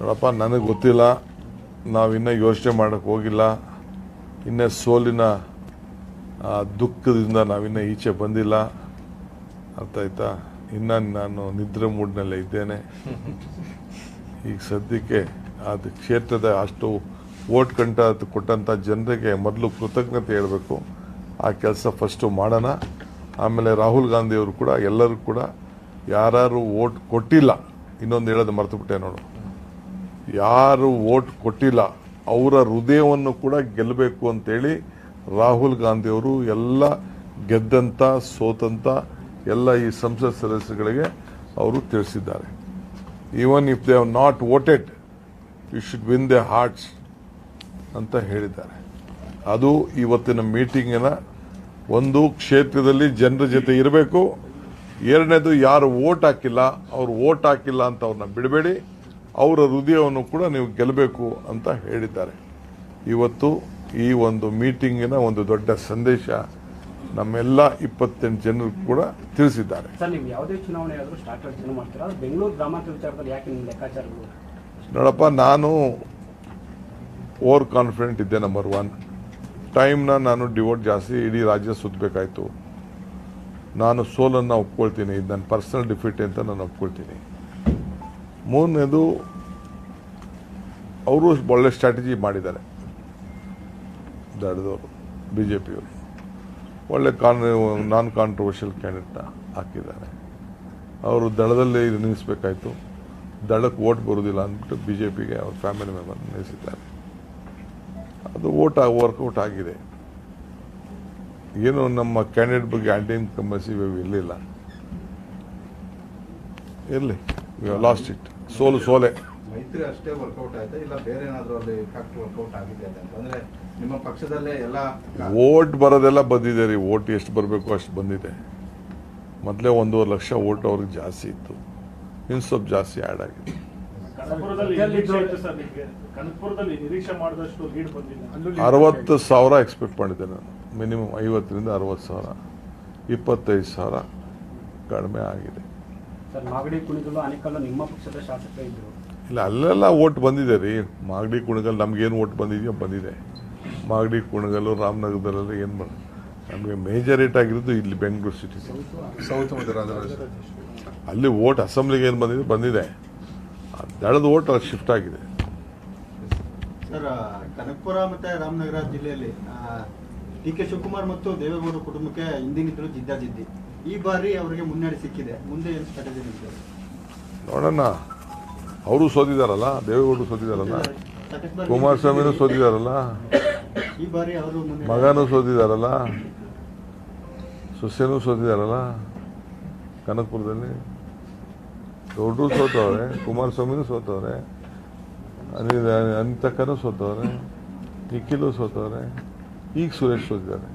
ನೋಡಪ್ಪ, ನನಗೆ ಗೊತ್ತಿಲ್ಲ. ನಾವಿನ್ನೂ ಯೋಚನೆ ಮಾಡೋಕ್ಕೆ ಹೋಗಿಲ್ಲ. ಇನ್ನೂ ಸೋಲಿನ ದುಃಖದಿಂದ ನಾವಿನ್ನೂ ಈಚೆ ಬಂದಿಲ್ಲ. ಅರ್ಥ ಆಯ್ತಾ? ಇನ್ನು ನಾನು ನಿದ್ರೆ ಮೂಡ್ನಲ್ಲೇ ಇದ್ದೇನೆ. ಈಗ ಸದ್ಯಕ್ಕೆ ಅದು ಕ್ಷೇತ್ರದ ಅಷ್ಟು ಓಟ್ ಕಂಟ ಕೊಟ್ಟಂಥ ಜನರಿಗೆ ಮೊದಲು ಕೃತಜ್ಞತೆ ಹೇಳಬೇಕು. ಆ ಕೆಲಸ ಫಸ್ಟು ಮಾಡೋಣ. ಆಮೇಲೆ ರಾಹುಲ್ ಗಾಂಧಿಯವರು ಕೂಡ ಎಲ್ಲರೂ ಕೂಡ ಯಾರು ಓಟ್ ಕೊಟ್ಟಿಲ್ಲ. ಇನ್ನೊಂದು ಹೇಳೋದು ಮರ್ತುಬಿಟ್ಟೆ ನೋಡು. ಯಾರು ವೋಟ್ ಕೊಟ್ಟಿಲ್ಲ, ಅವರ ಹೃದಯವನ್ನು ಕೂಡ ಗೆಲ್ಲಬೇಕು ಅಂತೇಳಿ ರಾಹುಲ್ ಗಾಂಧಿಯವರು ಎಲ್ಲ ಗೆದ್ದಂಥ ಸೋತಂಥ ಎಲ್ಲ ಈ ಸಂಸತ್ ಸದಸ್ಯಗಳಿಗೆ ಅವರು ತಿಳಿಸಿದ್ದಾರೆ. Even if they have not voted you should win the hearts ಅಂತ ಹೇಳಿದ್ದಾರೆ. ಅದು ಇವತ್ತಿನ ಮೀಟಿಂಗಿನ ಒಂದು ಕ್ಷೇತ್ರದಲ್ಲಿ ಜನರ ಜೊತೆ ಇರಬೇಕು. ಎರಡನೇದು ಯಾರು ವೋಟ್ ಹಾಕಿಲ್ಲ, ಅವ್ರು ವೋಟ್ ಹಾಕಿಲ್ಲ ಅಂತ ಅವ್ರನ್ನ ಬಿಡಬೇಡಿ. ಅವರ ಹೃದಯವನ್ನು ಕೂಡ ನೀವು ಗೆಲ್ಲಬೇಕು ಅಂತ ಹೇಳಿದ್ದಾರೆ. ಇವತ್ತು ಈ ಒಂದು ಮೀಟಿಂಗಿನ ಒಂದು ದೊಡ್ಡ ಸಂದೇಶ ನಮ್ಮೆಲ್ಲ ಇಪ್ಪತ್ತೆಂಟು ಜನರು ಕೂಡ ತಿಳಿಸಿದ್ದಾರೆ. ನೋಡಪ್ಪ ನಾನು ಓವರ್ ಕಾನ್ಫಿಡೆಂಟ್ ಇದ್ದೆ ನಂಬರ್ ಒನ್ ಟೈಮ್ನ ನಾನು ಡಿವೋಟ್ ಜಾಸ್ತಿ ಇಡೀ ರಾಜ್ಯ ಸುತ್ತಬೇಕಾಯ್ತು ನಾನು ಸೋಲನ್ನು ಒಪ್ಕೊಳ್ತೀನಿ. ಇದು ನನ್ನ ಪರ್ಸನಲ್ ಡಿಫಿಟ್ ಅಂತ ನಾನು ಒಪ್ಕೊಳ್ತೀನಿ. ಮೂರನೇದು, ಅವರು ಒಳ್ಳೆ ಸ್ಟ್ರಾಟಜಿ ಮಾಡಿದ್ದಾರೆ. ದಳದವರು ಬಿ ಜೆ ಪಿಯವರು ಒಳ್ಳೆ ಕಾನ್ ನಾನ್ ಕಾಂಟ್ರವರ್ಷಿಯಲ್ ಕ್ಯಾಂಡಿಡೇಟ್ನ ಹಾಕಿದ್ದಾರೆ. ಅವರು ದಳದಲ್ಲಿ ನಿಲ್ಲಿಸಬೇಕಾಯ್ತು. ದಳಕ್ಕೆ ಓಟ್ ಬರೋದಿಲ್ಲ ಅಂದ್ಬಿಟ್ಟು ಬಿ ಜೆ ಪಿಗೆ ಅವ್ರ ಫ್ಯಾಮಿಲಿ ಮೆಂಬರ್ ನಿಲ್ಲಿಸಿದ್ದಾರೆ. ಅದು ಓಟ್ ವರ್ಕೌಟ್ ಆಗಿದೆ. ಏನು ನಮ್ಮ ಕ್ಯಾಂಡಿಡೇಟ್ ಬಗ್ಗೆ ಆ್ಯಂಟಿ ಇನ್ಕಂಬನ್ಸಿ ಇರಲಿಲ್ಲ. ಇರಲಿ. ಲಾಸ್ಟ್ ಇಟ್ ಸೋಲು ಸೋಲೆ. ಮೈತ್ರಿ ಅಷ್ಟೇ ವರ್ಕೌಟ್ ಆಯ್ತಾ? ಇಲ್ಲ ಬೇರೆ ಏನಾದರೂ ಅಲ್ಲಿ ಫ್ಯಾಕ್ಟ್ ವರ್ಕೌಟ್ ಆಗಿದೆ ಅಂತ? ಅಂದ್ರೆ ನಿಮ್ಮ ಪಕ್ಷದಲ್ಲೇ ಎಲ್ಲ ಓಟ್ ಬರೋದೆಲ್ಲ ಬಂದಿದೆ ರೀ. ವೋಟ್ ಎಷ್ಟು ಬರಬೇಕು ಅಷ್ಟು ಬಂದಿದೆ. ಮೊದಲೇ ಒಂದೂವರೆ ಲಕ್ಷ ವೋಟ್ ಅವ್ರಿಗೆ ಜಾಸ್ತಿ ಇತ್ತು. ಇನ್ನು ಸ್ವಲ್ಪ ಜಾಸ್ತಿ ಆ್ಯಡ್ ಆಗಿದೆ. ಕನಕಪುರದಲ್ಲಿ ನಿರೀಕ್ಷೆ ಸರ್ ನಿಮಗೆ. ಕನಕಪುರದಲ್ಲಿ ನಿರೀಕ್ಷೆ ಮಾಡಿದಷ್ಟು ಲೀಡ್ ಬಂದಿಲ್ಲ ಅರವತ್ತು ಸಾವಿರ ಎಕ್ಸ್ಪೆಕ್ಟ್ ಮಾಡಿದ್ದೆ ನಾನು. ಮಿನಿಮಮ್ ಐವತ್ತರಿಂದ ಅರವತ್ತು ಸಾವಿರ. ಇಪ್ಪತ್ತೈದು ಸಾವಿರ ಕಡಿಮೆ ಆಗಿದೆ. ಸರ್ ಮಾಗಡಿ ಕುಣಿಗಲು ಅನೇಕಲ್ಲು ನಿಮ್ಮ ಪಕ್ಷದ ಶಾಸಕ ಇದ್ರು. ಇಲ್ಲ ಅಲ್ಲೆಲ್ಲ ಓಟ್ ಬಂದಿದೆ ರೀ. ಮಾಗಡಿ ಕುಣಗಲ್ ನಮ್ಗೇನು ಓಟ್ ಬಂದಿದೆಯೋ ಬಂದಿದೆ. ಮಾಗಡಿ ಕುಣಗಲ್ಲು ರಾಮನಗರದಲ್ಲೆಲ್ಲ ಏನು ಬಂದ ನಮಗೆ ಮೇಜರ್ ಏಟ್ ಆಗಿರೋದು ಇಲ್ಲಿ ಬೆಂಗಳೂರು ಸಿಟಿ ಸೌತ್ ಅಲ್ಲಿ ಓಟ್ ಅಸೆಂಬ್ಲಿಗೆ ಏನು ಬಂದಿದೆ? ಬಂದಿದೆ. ದಳದ ಓಟ್ ಅಲ್ಲಿ ಶಿಫ್ಟ್ ಆಗಿದೆ. ಸರ್ ಕನಕಪುರ ಮತ್ತೆ ರಾಮನಗರ ಜಿಲ್ಲೆಯಲ್ಲಿ ಡಿ ಕೆ ಶಿವಕುಮಾರ್ ಮತ್ತು ದೇವೇಗೌಡರ ಕುಟುಂಬಕ್ಕೆ ಹಿಂದಿನಿಂದಲೂ ಜಿದ್ದಾಜಿದ್ದಿ. ಈ ಬಾರಿ ಅವರಿಗೆ ಮುನ್ನಡೆ ಸಿಕ್ಕಿದೆ. ಮುಂದೆ ಏನು ಸ್ಟ್ರಾಟಜಿ ನಿಮಗೆ ನೋಡೋಣ ಅವರು ಸೋದಿದಾರಲ್ಲ ದೇವೇಗೌಡರು ಸೋದಿದಾರಲ್ಲ ಸೋದಿದಾರಲ್ಲ ಕುಮಾರಸ್ವಾಮಿನೂ ಸೋತಿದಾರಲ್ಲ ಈ ಬಾರಿ ಅವರು ಮಗನು ಮಗನೂ ಸೋತಿದಾರಲ್ಲ ಸೊಸೆನೂ ಸೋತಿದಾರಲ್ಲ ಕನಕಪುರದಲ್ಲಿ. ದೊಡ್ಡರು ಸೋತವ್ರೆ ಕುಮಾರಸ್ವಾಮಿನೂ ಸೋತವ್ರೆ ಅನಿಲ್ ಅನಿತಕ್ಕನೂ ಸೋತವ್ರೆ ನಿಖಿಲು ಸೋತವ್ರೆ. ಈಗ ಸುರೇಶ್ ಇದ್ದಾರೆ.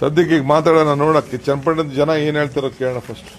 ಸದ್ಯಕ್ಕೆ ಈಗ ಮಾತಾಡೋಣ ನೋಡಕ್ಕೆ. ಚನ್ನಪಟ್ಟಣದ ಜನ ಏನು ಹೇಳ್ತಾರೋ ಕೇಳೋಣ ಫಸ್ಟ್